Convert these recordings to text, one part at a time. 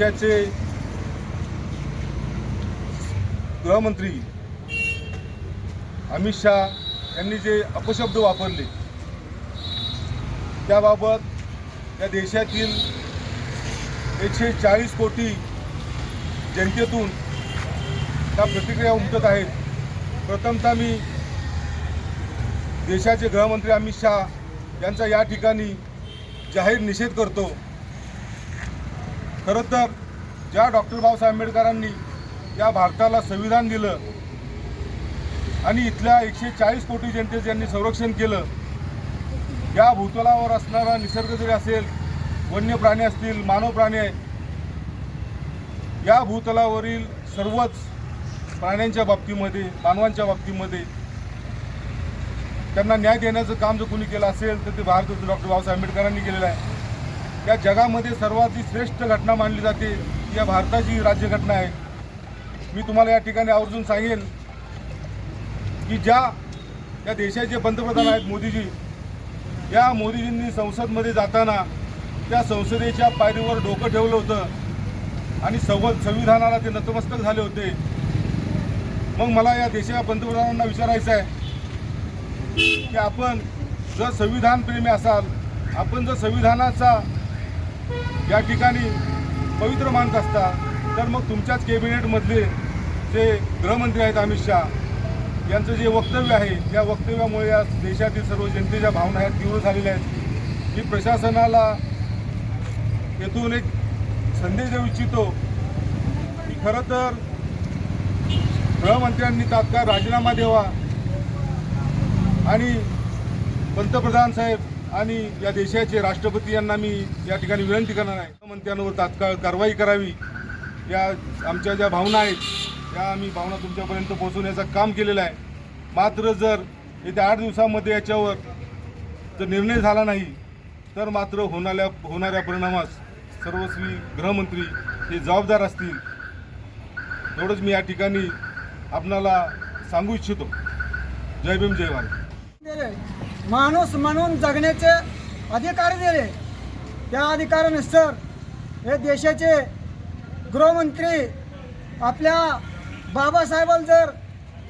देशाचे गृहमंत्री अमित शहा यांनी जे अपशब्द वापरले त्याबाबत या देशातील एकशे चाळीस कोटी जनतेतून त्या प्रतिक्रिया उमटत आहेत. प्रथमतः मी देशाचे गृहमंत्री अमित शहा यांचा या ठिकाणी जाहीर निषेध करतो. खरं तर ज्या डॉक्टर बाबासाहेब आंबेडकरांनी या भारताला संविधान दिलं आणि इथल्या एकशे चाळीस कोटी जनतेचं यांनी संरक्षण केलं या भूतलावर असणारा निसर्ग जरी असेल वन्य प्राणी असतील मानव प्राणी आहे या भूतलावरील सर्वच प्राण्यांच्या बाबतीमध्ये मानवांच्या बाबतीमध्ये त्यांना न्याय देण्याचं काम जर कोणी केलं असेल तर ते भारतरत्न डॉक्टर बाबासाहेब आंबेडकरांनी केलेलं आहे. या जगामध्ये सर्वात जी श्रेष्ठ घटना मानली जाते ती या भारताची राज्यघटना आहे. मी तुम्हाला या ठिकाणी आवर्जून सांगेन की ज्या या देशाचे पंतप्रधान आहेत मोदीजी या मोदीजींनी संसदमध्ये जाताना त्या संसदेच्या पायरीवर डोकं ठेवलं होतं आणि संव संविधानाला ते नतमस्तक झाले होते. मग मला या देशाच्या पंतप्रधानांना विचारायचं आहे की आपण जर संविधानप्रेमी असाल आपण जर संविधानाचा या ठिकाणी पवित्र मानत असता तर मग तुमच्याच कॅबिनेटमधले जे गृहमंत्री आहेत अमित शहा यांचं जे वक्तव्य आहे या वक्तव्यामुळे या देशातील सर्व जनतेच्या भावना ह्या तीव्र झालेल्या आहेत. मी प्रशासनाला येथून एक संदेश देऊ इच्छितो की खरं तर गृहमंत्र्यांनी तात्काळ राजीनामा द्यावा आणि पंतप्रधान साहेब आणि या देशाचे राष्ट्रपती यांना मी या ठिकाणी विनंती करणार आहे. मंत्र्यांवर तात्काळ कारवाई करावी. या आमच्या ज्या भावना आहेत या आम्ही भावना तुमच्यापर्यंत पोहोचवण्याचं काम केलेलं आहे. मात्र जर येत्या आठ दिवसामध्ये याच्यावर जर निर्णय झाला नाही तर मात्र होणाऱ्या होणाऱ्या परिणामास सर्वस्वी गृहमंत्री हे जबाबदार असतील. एवढंच मी या ठिकाणी आपणाला सांगू इच्छितो. जय भीम जय भारत. माणूस म्हणून जगण्याचे अधिकार दिले. त्या अधिकारानुसार हे देशाचे गृहमंत्री आपल्या बाबासाहेबांना जर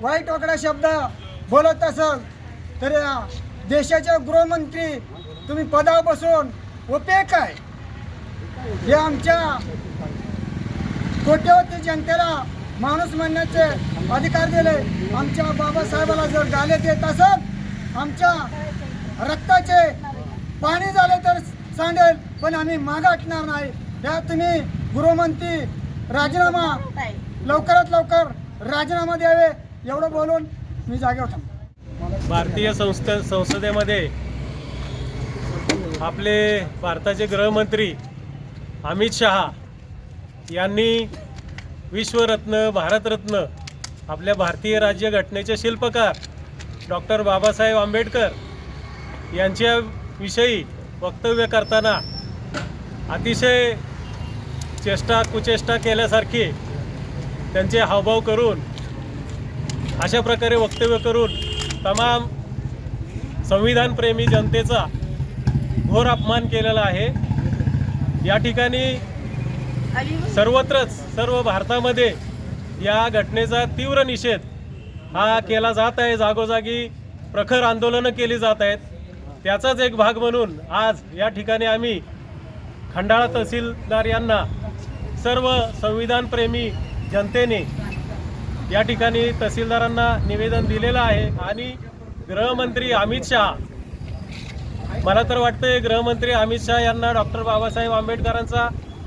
वाईट वाकडा शब्द बोलत असाल तर या देशाचे गृहमंत्री तुम्ही पदावर बसून उपयोग काय हे आमच्या कोट्यवधी जनतेला माणूस म्हणण्याचे अधिकार दिले. आमच्या बाबासाहेबाला जर गाले देत असत आमच्या रक्ताचे पाणी झाले तर सांडेल पण आम्ही मागाटणार नाही. या तुम्ही गृहमंत्री राजीनामा लवकरात लवकर राजीनामा द्यावे एवढं बोलून मी जागेवर थांबतो. भारतीय संस्थ संसदेमध्ये आपले भारताचे गृहमंत्री अमित शहा यांनी विश्वरत्न भारतरत्न आपल्या भारतीय राज्यघटनेचे शिल्पकार डॉक्टर बाबासाहेब आंबेडकर यांच्याविषयी वक्तव्य करताना अतिशय चेष्टा कुचेष्टा केल्यासारखी त्यांचे हावभाव करून अशा प्रकारे वक्तव्य करून तमाम संविधानप्रेमी जनतेचा घोर अपमान केलेला आहे. या ठिकाणी सर्वत्रच सर्व भारतामध्ये या घटनेचा तीव्र निषेध हा केला जात आहे. जागोजागी प्रखर आंदोलनं केली जात आहेत. त्याचाच एक भाग म्हणून आज या ठिकाणी आम्ही खंडाळा तहसीलदार यांना सर्व संविधानप्रेमी जनतेने या ठिकाणी तहसीलदारांना निवेदन दिलेलं आहे. आणि गृहमंत्री अमित शहा मला तर वाटतंय गृहमंत्री अमित शहा यांना डॉक्टर बाबासाहेब आंबेडकरांचा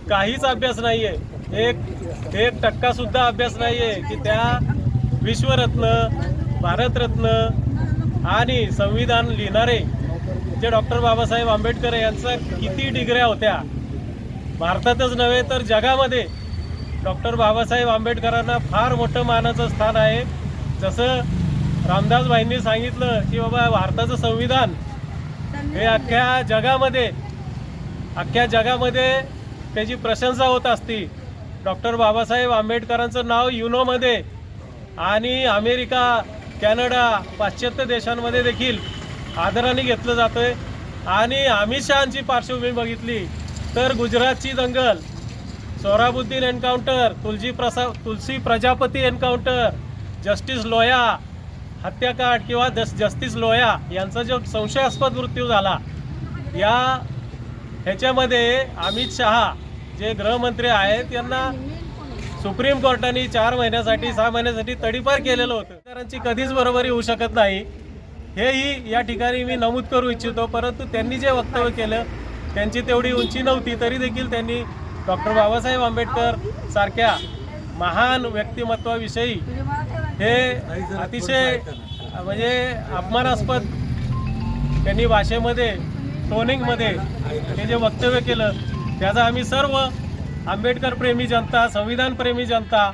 काहीच अभ्यास नाही आहे एक एक टक्कासुद्धा अभ्यास नाही आहे की त्या विश्वरत्न भारतरत्न आणि संविधान लिहिणारे जे डॉक्टर बाबासाहेब आंबेडकर यांचं किती डिग्र्या होत्या? भारतातच नव्हे तर जगामध्ये डॉक्टर बाबासाहेब आंबेडकरांना फार मोठं मानाचं स्थान आहे. जसं रामदास भाईंनी सांगितलं की बाबा भारताचं संविधान हे अख्ख्या जगामध्ये अख्ख्या जगामध्ये त्याची प्रशंसा होत असती. डॉक्टर बाबासाहेब आंबेडकरांचं नाव युनोमध्ये आणि अमेरिका कॅनडा पाश्चात्य देशांमध्ये देखील आदराने घेतलं जातं आहे आणि अमित शहाची पार्श्वभूमी बघितली तर गुजरातची दंगल सोहराबुद्दीन एन्काउंटर तुलजी प्रसा तुलसी प्रजापती एन्काउंटर जस्टिस लोया हत्याकांड किंवा जस जस्टिस लोया यांचा जो संशयास्पद मृत्यू झाला या ह्याच्यामध्ये अमित शहा जे गृहमंत्री आहेत यांना सुप्रीम कोर्टाने चार महिन्यासाठी सहा महिन्यासाठी तडीपार केलेलं होतं. कधीच बरोबरी होऊ शकत नाही. हेही या ठिकाणी मी नमूद करू इच्छितो. परंतु त्यांनी जे वक्तव्य केलं त्यांची तेवढी उंची नव्हती तरी देखील त्यांनी डॉक्टर बाबासाहेब आंबेडकर सारख्या महान व्यक्तिमत्वाविषयी हे अतिशय म्हणजे अपमानास्पद त्यांनी भाषेमध्ये टोनिंगमध्ये हे जे वक्तव्य केलं त्याचा आम्ही सर्व आंबेडकर प्रेमी जनता संविधान प्रेमी जनता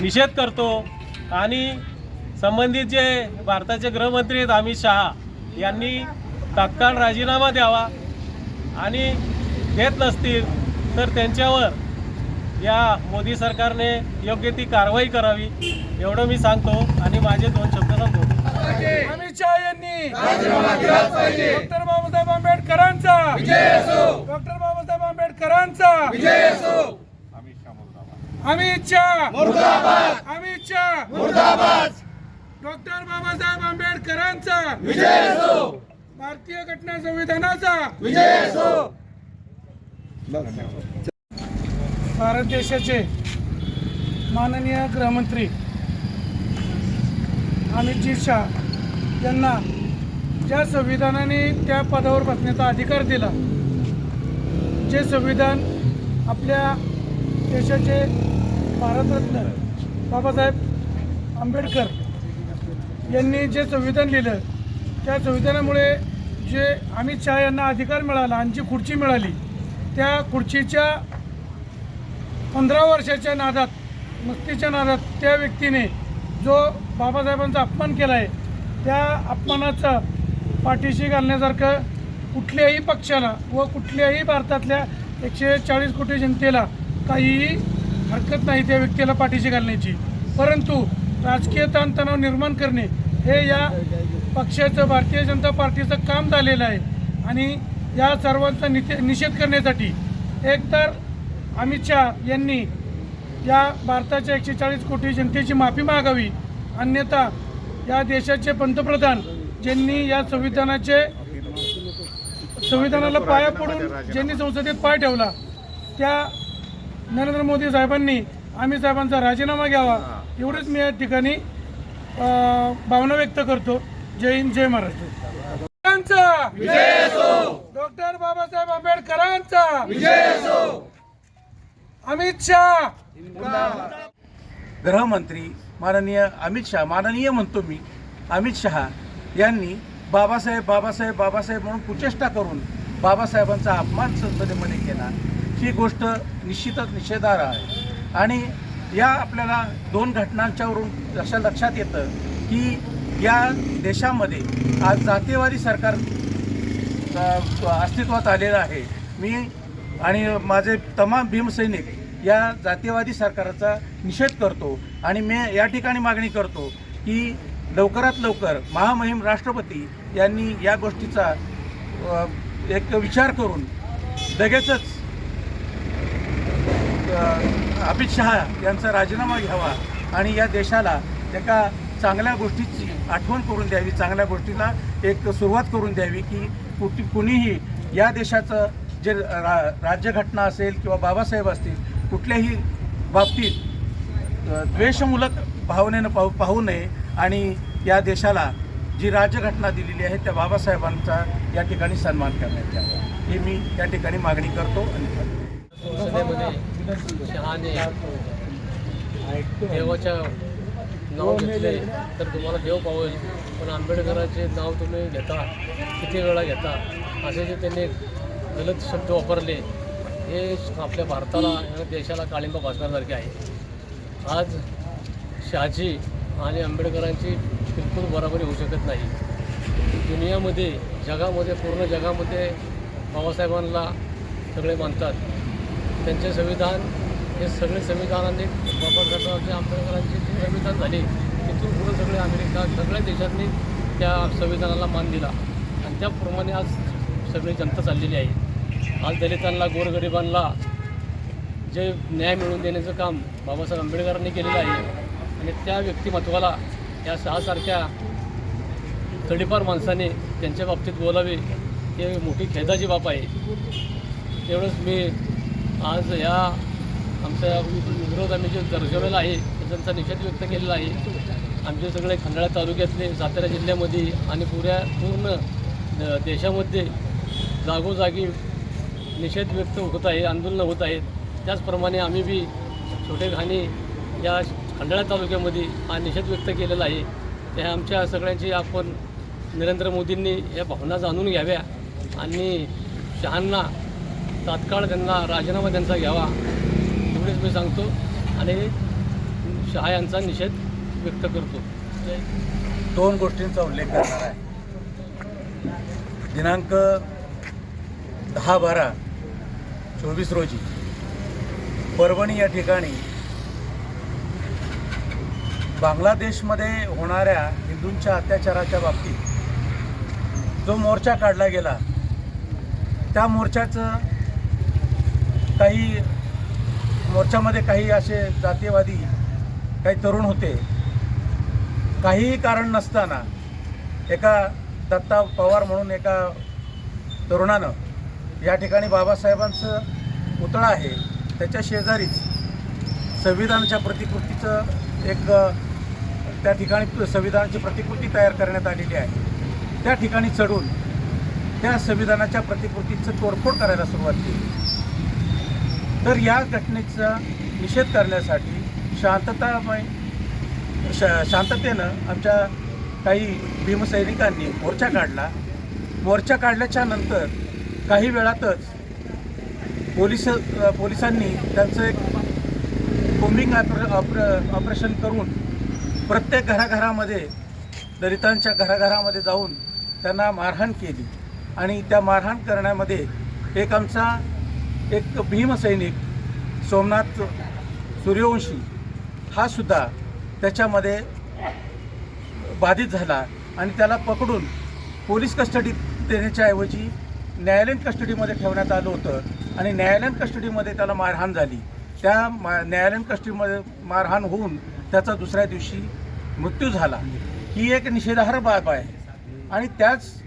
निषेध करतो आणि संबंधित जे भारताचे गृहमंत्री आहेत अमित शहा यांनी तात्काळ राजीनामा द्यावा आणि देत नसतील तर त्यांच्यावर या मोदी सरकारने योग्य ती कारवाई करावी एवढं मी सांगतो आणि माझे दोन शब्द सांगतो अमित शहा यांनी डॉक्टर बाबासाहेब आंबेडकरांचा. डॉक्टर बाबासाहेब आंबेडकरांचा. अमित शहा. अमित शहा. डॉक्टर बाबासाहेब आंबेडकरांचा. भारतीय घटना संविधानाचा. भारत देशाचे माननीय गृहमंत्री अमितजी शाह यांना ज्या संविधानाने त्या पदावर बसण्याचा अधिकार दिला जे संविधान आपल्या देशाचे भारतरत्न बाबासाहेब आंबेडकर यांनी जे संविधान लिहिलं त्या संविधानामुळे जे अमित शहा यांना अधिकार मिळाला आणि जी खुर्ची मिळाली त्या खुर्चीच्या पंधरा वर्षाच्या नादात मस्तीच्या नादात त्या व्यक्तीने जो बाबासाहेबांचा अपमान केला आहे त्या अपमानाचा पाठीशी घालण्यासारखं कुठल्याही पक्षाला व कुठल्याही भारतातल्या एकशे चाळीस कोटी जनतेला काहीही हरकत नाही त्या व्यक्तीला पाठीशी घालण्याची. परंतु राजकीय ताणतणाव निर्माण करणे हे या पक्षाचं भारतीय जनता पार्टीचं काम झालेलं आहे. आणि या सर्वांचा निते निषेध करण्यासाठी एकतर अमित शहा यांनी या भारताच्या एकशे चाळीस कोटी जनतेची माफी मागावी. अन्यथा या देशाचे पंतप्रधान ज्यांनी या संविधानाचे संविधानाला पाया पडून ज्यांनी संसदेत पाय ठेवला त्या नरेंद्र मोदी साहेबांनी अमित साहेबांचा राजीनामा घ्यावा एवढंच मी या ठिकाणी भावना व्यक्त करतो. जय हिंद जय महाराष्ट्र. डॉक्टर बाबासाहेब आंबेडकरांचा! अमित शहा! गृहमंत्री माननीय अमित शहा माननीय म्हणतो मी अमित शहा यांनी बाबासाहेब बाबासाहेब बाबासाहेब म्हणून कुचेष्टा करून बाबासाहेबांचा अपमान संसदेमध्ये केला. ही गोष्ट निश्चितच निषेधार्ह आहे. आणि या आपल्याला दोन घटनांच्यावरून अशा लक्षात येतं की या देशामध्ये आज जातीयवादी सरकार अस्तित्वात आलेलं आहे. मी आणि माझे तमाम भीमसैनिक या जातीयवादी सरकारचा निषेध करतो आणि मी या ठिकाणी मागणी करतो की लवकरात लवकर महामहिम राष्ट्रपती यांनी या गोष्टीचा एक विचार करून लगेचच अमित शहा यांचा राजीनामा घ्यावा आणि या देशाला एका चांगल्या गोष्टीची आठवण करून द्यावी चांगल्या गोष्टीला एक सुरुवात करून द्यावी की कुठे कुणीही या देशाचं जे रा राज्यघटना असेल किंवा बाबासाहेब असतील कुठल्याही बाबतीत द्वेषमूलक भावनेनं पाहू पाहू नये आणि या देशाला जी राज्यघटना दिलेली आहे त्या बाबासाहेबांचा या ठिकाणी सन्मान करण्यात यावा. ही मी या ठिकाणी मागणी करतो आणि संसदेमध्ये शहाने देवाच्या नाव घेतले तर तुम्हाला देव पावेल. पण आंबेडकरांचे नाव तुम्ही घेता किती वेळा घेता असे जे त्यांनी गलत शब्द वापरले हे आपल्या भारताला आणि देशाला काळिंबा भासण्यासारखे आहे. आज शहाजी आणि आंबेडकरांची बिलकुल बराबरी होऊ शकत नाही. दुनियामध्ये जगामध्ये पूर्ण जगामध्ये बाबासाहेबांना सगळे मानतात. त्यांचे संविधान हे सगळे संविधानाने बाबासाहेबांचे आंबेडकरांचे जे संविधान झाले तिथून पुढे सगळे अमेरिका सगळ्या देशांनी त्या संविधानाला मान दिला. आणि त्याप्रमाणे आज सगळी जनता चाललेली आहे. आज दलितांना गोरगरिबांना जे न्याय मिळवून देण्याचं काम बाबासाहेब आंबेडकरांनी केलेलं आहे. आणि त्या व्यक्तिमत्वाला या सहासारख्या थोडीफार माणसाने त्यांच्या बाबतीत बोलावे हे मोठी खेदाची बाब आहे. तेवढंच मी आज या आमच्या विरोध आम्ही जे दर्शवलेला आहे त्यांचा निषेध व्यक्त केलेला आहे. आमचे सगळे खंडाळा तालुक्यातले सातारा जिल्ह्यामध्ये आणि पुऱ्या पूर्ण द- देशामध्ये जागोजागी निषेध व्यक्त होत आहे आंदोलनं होत आहेत त्याचप्रमाणे आम्ही बी छोटे घाणी या खंडाळा तालुक्यामध्ये हा निषेध व्यक्त केलेला आहे. त्या आमच्या सगळ्यांची आपण नरेंद्र मोदींनी या भावना जाणून घ्याव्या आणि शहांना तात्काळ त्यांना राजीनामा त्यांचा घ्यावा एवढेच मी सांगतो. आणि शहा यांचा निषेध व्यक्त करतो. दोन गोष्टींचा उल्लेख करणार आहे. दिनांक दहा बारा चोवीस रोजी परभणी या ठिकाणी बांगलादेशमध्ये होणाऱ्या हिंदूंच्या अत्याचाराच्या बाबतीत जो मोर्चा काढला गेला त्या मोर्चाचं काही मोर्चामध्ये काही असे जातीयवादी काही तरुण होते. काहीही कारण नसताना एका दत्ता पवार म्हणून एका तरुणानं या ठिकाणी बाबासाहेबांचं पुतळा आहे. त्याच्या शेजारीच संविधानाच्या प्रतिकृतीचं एक त्या ठिकाणी संविधानाची प्रतिकृती तयार करण्यात आलेली आहे. त्या ठिकाणी चढून त्या संविधानाच्या प्रतिकृतीचं तोडफोड करायला सुरुवात केली. तर या घटनेचा निषेध करण्यासाठी शांततामय श शांततेनं आमच्या काही भीमसैनिकांनी मोर्चा काढला. मोर्चा काढल्याच्या नंतर काही वेळातच पोलीस पोलिसांनी त्यांचं एक कोम्बिंग ऑपर ऑपर ऑपरेशन करून प्रत्येक घराघरामध्ये दलितांच्या घराघरामध्ये जाऊन त्यांना मारहाण केली. आणि त्या मारहाण करण्यामध्ये एक आमचा एक भीमसैनिक सोमनाथ सूर्यवंशी हा सुद्धा त्याच्यामध्ये बाधित झाला आणि त्याला पकडून पोलीस कस्टडीत देण्याच्या ऐवजी न्यायालयीन कस्टडीमध्ये ठेवण्यात आलं होतं आणि न्यायालयीन कस्टडीमध्ये त्याला मारहाण झाली. त्या मा न्यायालयीन कस्टडीमध्ये मारहाण होऊन त्याचा दुसऱ्या दिवशी मृत्यू झाला. ही एक निषेधार्ह बाब आहे. आणि त्याच